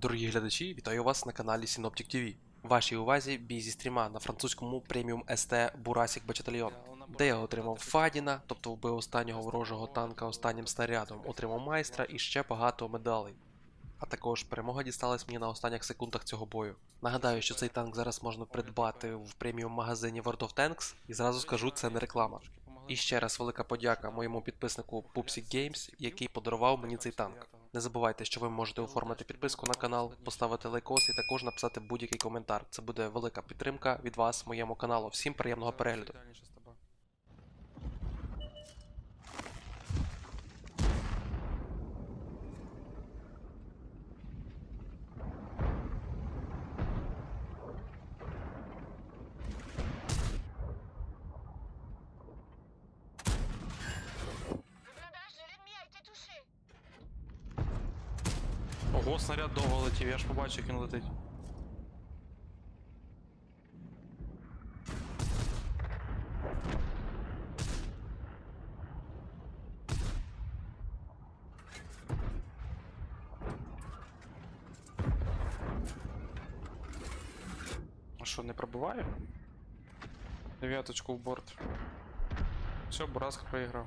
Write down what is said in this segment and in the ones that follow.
Дорогі глядачі, вітаю вас на каналі Synoptic TV. Вашій увазі бій зі стріма на французькому преміум СТ Бурасік Бачатальйон, де я отримав Фадіна, тобто вбив останнього ворожого танка останнім снарядом, отримав майстра і ще багато медалей. А також перемога дісталась мені на останніх секундах цього бою. Нагадаю, що цей танк зараз можна придбати в преміум магазині World of Tanks, і зразу скажу, це не реклама. І ще раз велика подяка моєму підписнику Pupsik Games, який подарував мені цей танк. Не забувайте, що ви можете оформити підписку на канал, поставити лайкос і також написати будь-який коментар. Це буде велика підтримка від вас моєму каналу. Всім приємного перегляду. Снаряд довго летів, я ж побачив, як він летить. А що, не пробиває? Дев'яточку в борт. Все, Бураска проіграв.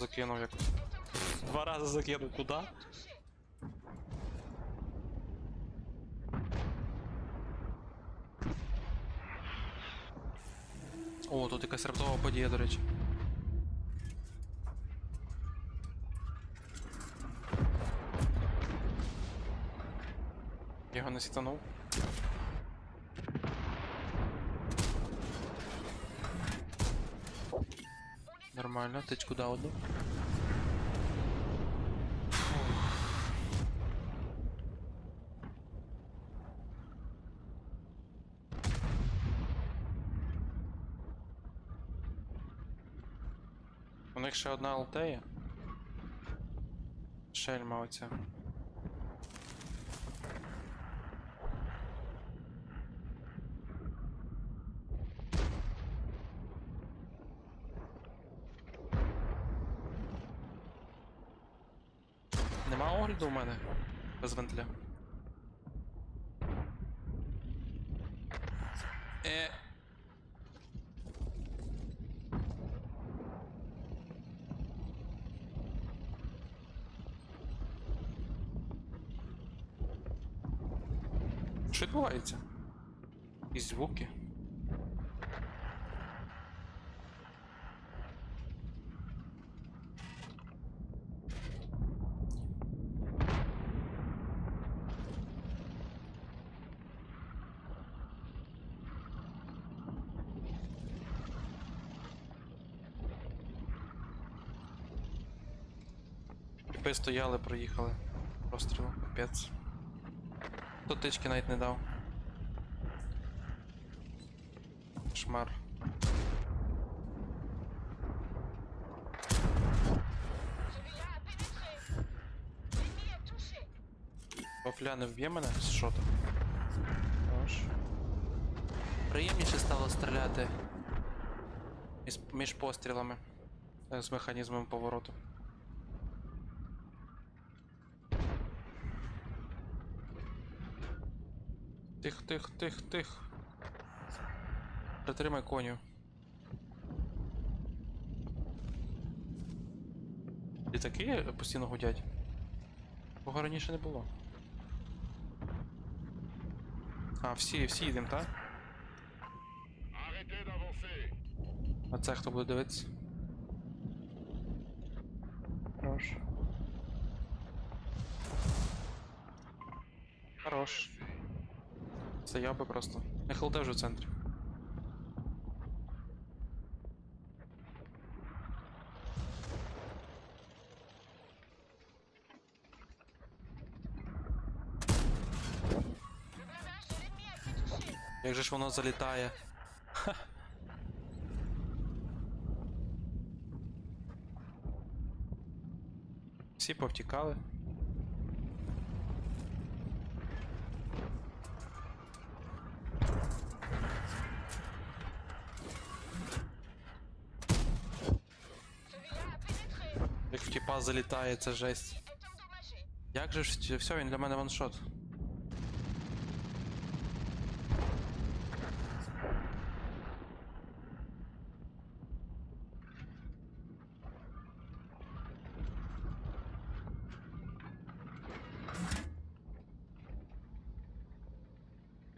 Закинув якось. Два рази закинув куди? О, тут якась раптова подія, до речі. Його не сітанув. Нормально, тичку дав одну. У них ще одна ЛТ є. Шельма оця. Нема огляду у мене без вентиля. Е. Що відбувається? І звуки. Стояли, проїхали. Простріл, капець. Тут тички навіть не дав. Шмар. Celui-là a pénétré. L'ennemi est touché. Вафля не вб'є мене з шота. Хорош. Приємніше стало стріляти. Між, між пострілами. Е, З механізмом повороту. Тих, тих, тих, тих. Притримай коню. Літаки постійно гудять. Бога раніше не було. А, всі, всі їдемо, так? А це хто буде дивитися? Хорош. Хорош. Це я би просто. Не хлд вже в центрі. Як же ж воно залітає? Всі повтікали. Як в тіпа залітає, це жесть. Як же ж все, він для мене ваншот.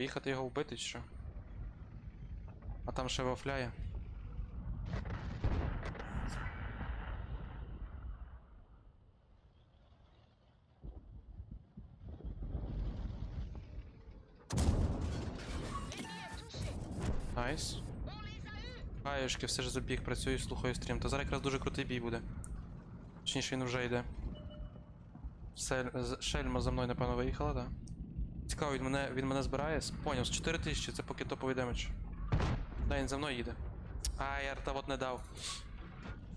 Поїхати його вбити чи що? А там ще вафляє. Найс. Хаєшки, все ж забіг, працюю, слухаю стрім. Та зараз якраз дуже крутий бій буде. Точніше, він вже йде. Шельма за мною, напевно, виїхала, так? Да? Цікаво, він мене, він мене збирає. Поняв, з 4000, це поки топовий демедж. Да, він за мною їде. Ай, арта от не дав.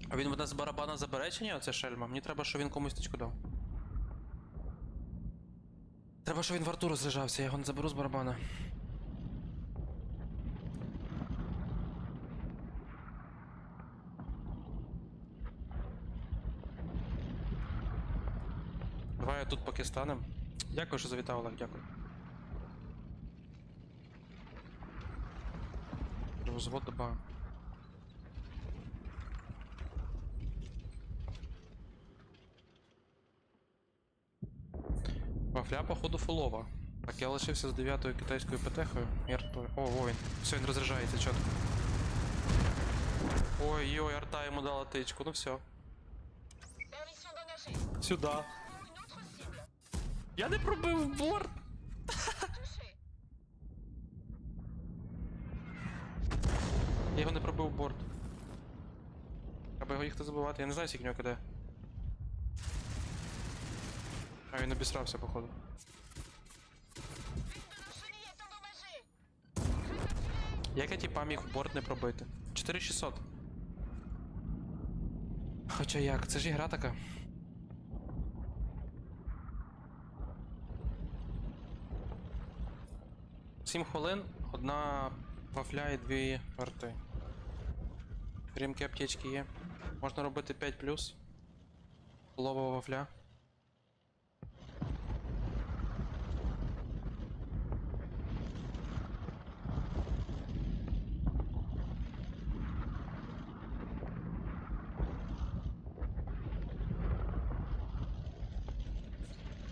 А він мене з барабана забере чи ні, оце шельма? Мені треба, щоб він комусь тичку дав. Треба, щоб він в арту розлежався, я його не заберу з барабана. Давай я тут поки станем. Дякую, що завітав, Олег, дякую. Розвод доба. Вафля, походу, фулова. Так, я лишився з 9-ю китайською ПТХою. і артою. О, він. Все, він розряджається чітко. Ой-ой, арта йому дала тичку, ну все. Сюда. Я не пробив борт! Я його не пробив борт. Треба його їхати забивати, я не знаю, скільки в нього киде. А він обісрався, походу. Як я тіпа міг борт не пробити? 4600. Хоча як, це ж ігра така. Сім хвилин, одна вафля і дві арти. Рімки аптечки є. Можна робити 5 плюс. Лова вафля.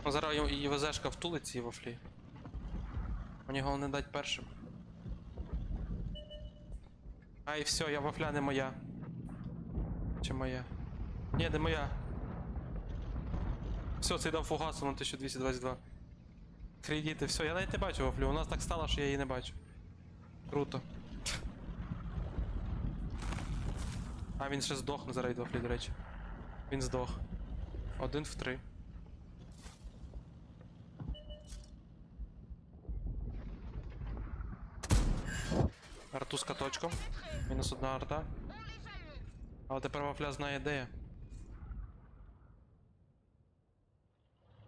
Ну, Зараз і ВЗшка втулить ці вафлі. Мені головне дати першим. Ай, все, я вафля не моя. Чи моя? Ні, не моя. Все, це дав фугасу на 1222. Кредити, все, я навіть не бачу вафлю. У нас так стало, що я її не бачу. Круто. А він ще здохне зараз від вафлі, до речі. Він здох. Один в три. Арту з каточком. Мінус одна арта. Але тепер вафля знає де я.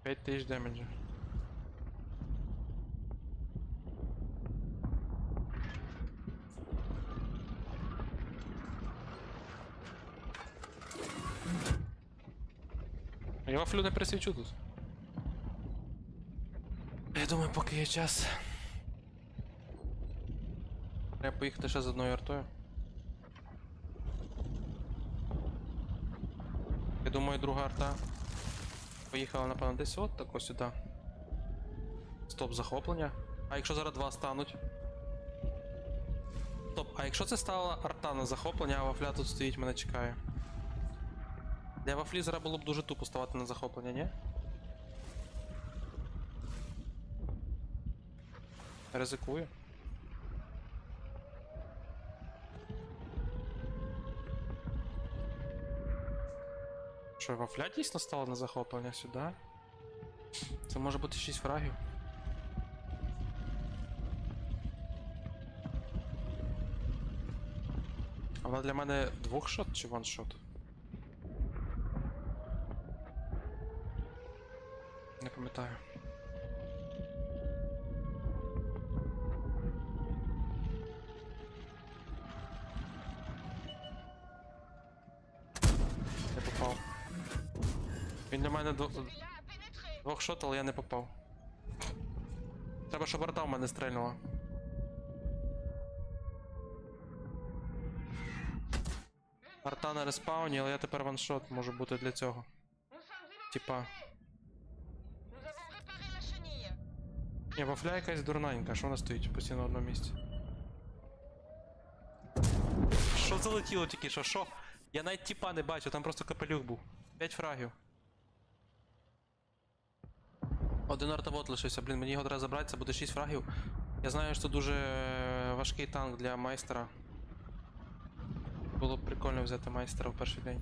5 тисяч демеджа. Я вафлю не присвічу тут. Я думаю, поки є час. Треба поїхати ще з одною артою. Я думаю, друга арта поїхала, напевно, десь от тако сюди. Стоп, захоплення. А якщо зараз два стануть? Стоп, а якщо це стала арта на захоплення, а вафля тут стоїть, мене чекає. Для вафлі зараз було б дуже тупо ставати на захоплення, ні? Ризикую. Що, вафля дійсно стала на захоплення сюди? Це може бути 6 фрагів. А вона для мене двохшот чи ваншот? Не пам'ятаю. Не попав. Він для мене. Двох шот, але я не попав. Треба, щоб арта в мене стрельнула. Арта на респауні, але я тепер ваншот можу бути для цього. Типа. Ні, вафля якась дурненька, що вона стоїть постійно на одному місці. Що залетіло тільки що? Що? Я навіть тіпа не бачу, там просто капелюх був. 5 фрагів. Один артабот лишився, блін, мені його треба забрати, це буде 6 фрагів. Я знаю, що це дуже е, важкий танк для майстера. Було б прикольно взяти майстера в перший день.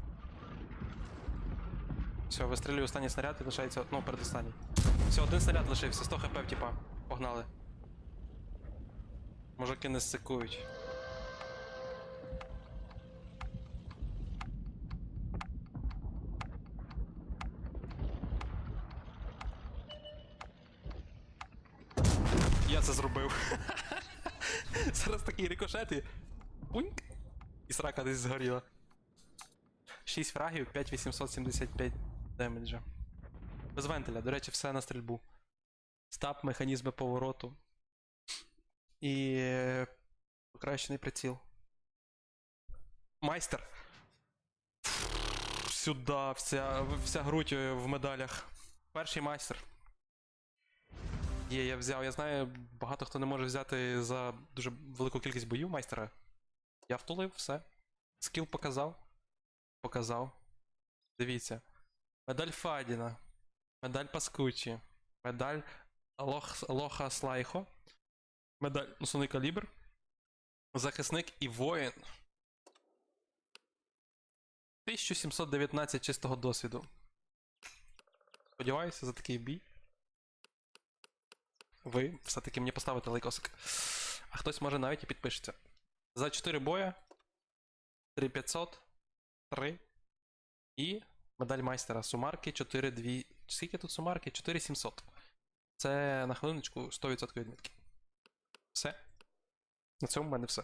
Все, вистрілюю останній снаряд і лишається. Ну, передостанній. Все, один снаряд лишився, 100 хп, типа. Погнали. Мужики не сикують. Я це зробив. Зараз такі рикошети. Пуньк. І срака десь згоріла. 6 фрагів, 5875 демеджа. Без вентиля, до речі, все на стрільбу. Стап, механізми повороту. І е, покращений приціл. Майстер. Сюда, вся, вся грудь е, в медалях. Перший майстер. Є, я взяв. Я знаю, багато хто не може взяти за дуже велику кількість боїв майстера. Я втулив все. Скіл показав. Показав. Дивіться. Медаль Фадіна. Медаль Паскучі. Медаль Лох, Лоха Слайхо. Медаль Основний калібр. Захисник і воїн. 1719 чистого досвіду. Сподіваюся, за такий бій. Ви все-таки мені поставите лайкосик. А хтось може навіть і підпишеться. За 4 боя. 3500. 3. І медаль майстера. Сумарки 4 2. Скільки тут сумарки? 4700. Це на хвилиночку 100% відмітки. Все. На цьому в мене все.